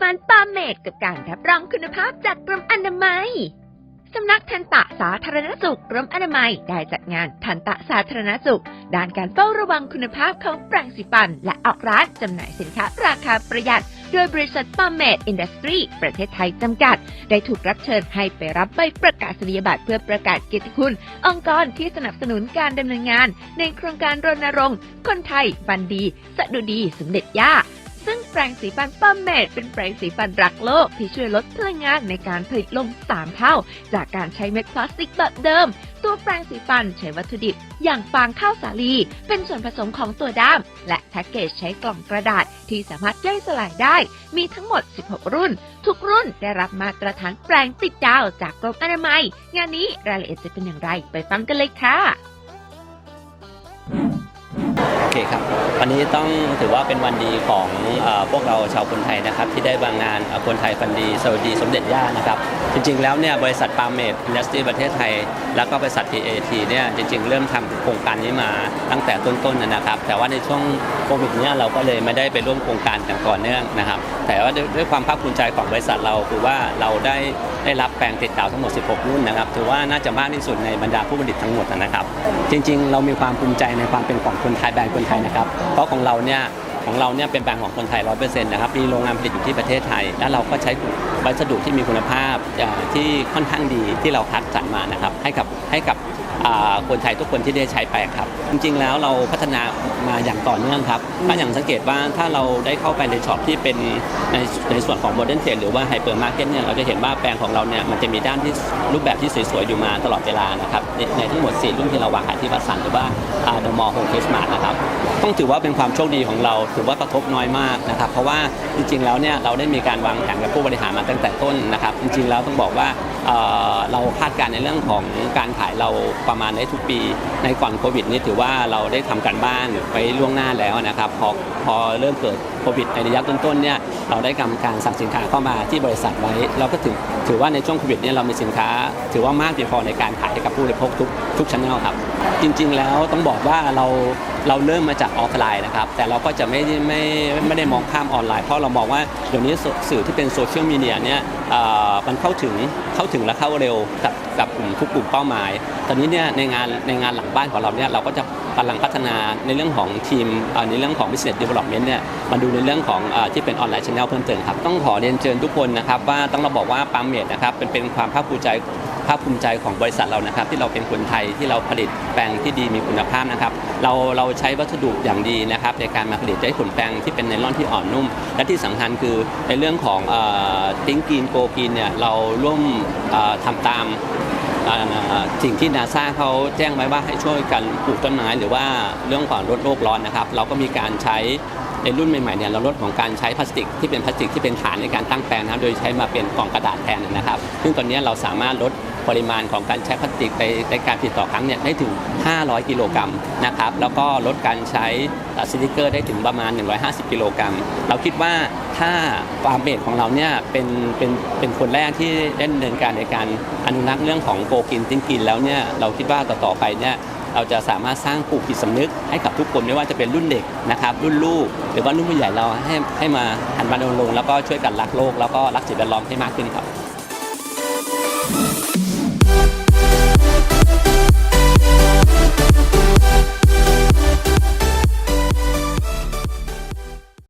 ฟันปาเมดกับการรับรองคุณภาพจากกรมอนามัย สำนักทันตะสาธารณสุขกรมอนามัยได้จัดงานทันตะสาธารณสุข ด้านการเฝ้าระวังคุณภาพของแปรงสีฟัน และออกร้านจำหน่ายสินค้าราคาประหยัด โดยบริษัทปาเมดอินดัสทรีประเทศไทยจำกัด ได้ถูกรับเชิญให้ไปรับใบประกาศนียบัตรเพื่อประกาศเกียรติคุณ องค์กรที่สนับสนุนการดำเนินงาน ในโครงการรณรงค์คนไทยฟันดี สะดุดีสมเด็จย่า ซึ่งแปรงสีฟันป้าเมดเป็นแปรงสีฟันรักโลก ที่ช่วยลดพลังงานในการผลิตลง 3 เท่า จากการใช้เม็ดพลาสติกแบบเดิม ตัวแปรงสีฟันใช้วัตถุดิบ อย่างฟางข้าวสาลี เป็นส่วนผสมของตัวด้าม และแพ็กเกจใช้กล่องกระดาษที่สามารถย่อยสลายได้ มีทั้งหมด 16 รุ่น ทุกรุ่นได้รับมาตรฐานแปรงติดดาวจากกรมอนามัย งานนี้รายละเอียดจะเป็นอย่างไรไปฟังกันเลยค่ะ เคครับ วันนี้ต้องถือว่าเป็นวันดีของอพวกเราชาวคนไทยนะครับ ที่ได้บางงานคนไทยฟันดีสวัสดีสมเด็จย่านะครับ จริงๆแล้วเนี่ยบริษัทปาเมดอินดัสทรีประเทศไทย แล้วก็บริษัท TAT เนี่ยจริง ๆ เริ่มทำโครงการนี้มาตั้งแต่ต้นๆนะนะครับ แต่ว่าในช่วงโควิดเนี่ยเราก็เลยไม่ได้ไปร่วมโครงการอย่างต่อเนื่องนะครับ แต่ว่าด้วยด้วยความภาคภูมิใจของบริษัทเราคือว่าเราได้ได้รับแปลงติดดาวทั้งหมด 16 รุ่นนะครับ ถือว่าน่าจะมากที่สุดในบรรดาผู้ผลิตทั้งหมดนะครับ จริง ๆ เรามีความภูมิใจในความเป็นของคนไทยแบรนด์คนนไทยนะครับ เพราะของเราเนี่ย ของเราเนี่ยเป็นแบรนด์ของคนไทยร้อยเปอร์เซ็นต์นะครับ มีโรงงานผลิตอยู่ที่ประเทศไทย แล้วเราก็ใช้วัสดุที่มีคุณภาพที่ค่อนข้างดีที่เราคัดสรรมานะครับ ให้กับให้กับคนไทยทุกคนที่ได้ใช้ไปครับ จริงๆแล้วเราพัฒนามาอย่างต่อเนื่องครับถ้าอย่างสังเกตว่าถ้าเราได้เข้าไปในช็อปที่เป็นในในส่วนของโมเดิร์นเทรดหรือว่าไฮเปอร์มาร์เก็ตเนี่ยเราจะเห็นว่าแปลงของเราเนี่ยมันจะมีด้านที่รูปแบบที่สวยๆ อยู่มาตลอดเวลานะครับในในทั้งหมด 4 รุ่นที่เราวางขายที่วัดสันหรือว่าเดอะมอลล์โฮมเคสมาร์ทนะครับต้องถือว่าเป็นความโชคดีของเราถือว่ากระทบน้อยมากนะครับ เพราะว่าจริงๆแล้วเนี่ยเราได้มีการวางแผนกับผู้บริหารมาตั้งแต่ต้นนะครับ จริงๆแล้วต้องบอกว่าเเราคาดการณ์ในเรื่องของการขายเราประมาณในทุกปี ในก่อนโควิดนี่ถือว่าเราได้ทำการบ้านไว้ล่วงหน้าแล้วนะครับพอพอเริ่มเกิดโควิดในระยะต้นๆเนี่ยเราได้กำการสั่งสินค้าเข้ามาที่บริษัทไว้ เราก็ถือถือว่าในช่วงโควิดเนี่ยเรามีสินค้า ถือว่ามากเพียงพอในการขายให้กับผู้บริโภคทุกทุกชั้นครับ จริงๆแล้วต้องบอกว่าเราเราเริ่มมาจากออฟไลน์นะครับ แต่เราก็จะไม่ได้ไม่ไม่ได้มองข้ามออนไลน์เพราะเรามองว่าเดี๋ยวนี้สื่อที่เป็นโซเชียลมีเดียเนี่ยมันเข้าถึงเข้าถึงและเข้าเร็วกับกับกลุ่มทุกกลุ่มเป้าหมาย ตอนนี้เนี่ยในงานในงานหลังบ้านของเราเนี่ยเราก็จะกำลังพัฒนาในเรื่องของทีมเอ่อในเรื่องของ business development เนี่ยมาดูในเรื่องของอที่เป็นออนไลน์ช n แนลเพิ่มเติมครับต้องขอเรียนเชิญทุกคนนะครับว่าต้องเราบอกว่าปาเมดนะครับเป็นเป็นความภาคภูมิใจ ภาคภูมิใจของบริษัทเรานะครับ ที่เราเป็นคนไทยที่เราผลิตแปรงที่ดีมีคุณภาพนะครับ เราเราใช้วัสดุอย่างดีนะครับในการมาผลิตได้ผลแปรงที่เป็นไนลอนที่อ่อนนุ่ม และที่สำคัญคือในเรื่องของติ้งกีนโกกีนเนี่ยเราร่วมเอ่อทำตามสิ่งที่นาซาเขาแจ้งไว้ว่าให้ช่วยกันปลูกต้นไม้หรือว่าเรื่องของลดโลกร้อนนะครับ เราก็มีการใช้ ในรุ่นใหม่ๆเนี่ยเราลดของการใช้พลาสติกที่เป็นพลาสติกที่เป็นฐานในการตั้งแปลงนะครับโดยใช้มาเป็นกล่องกระดาษแทนนะครับ ซึ่งตอนนี้เราสามารถลดปริมาณของการใช้พลาสติกในในการผลิตต่อครั้งเนี่ยได้ถึง 500 กิโลกรัมนะครับแล้วก็ลดการใช้สติกเกอร์ได้ถึงประมาณ 150 กิโลกรัม เราคิดว่าถ้าฟาร์มเมดของเราเนี่ยเป็นเป็นเป็นคนแรกที่ได้ดำเนินการในการอนุรักษ์เรื่องของโกกินติ้งกินแล้วเนี่ยเราคิดว่าต่อๆไปเนี่ย เราจะสามารถสร้างปลูกจิตสำนึกให้กับทุกคนไม่ว่าจะเป็นรุ่นเด็กนะครับรุ่นลูก หรือว่ารุ่นผู้ใหญ่เราให้ให้มาหันมารณรงค์แล้วก็ช่วยกันรักโลกแล้วก็รักสิ่งแวดล้อมให้มากขึ้นครับ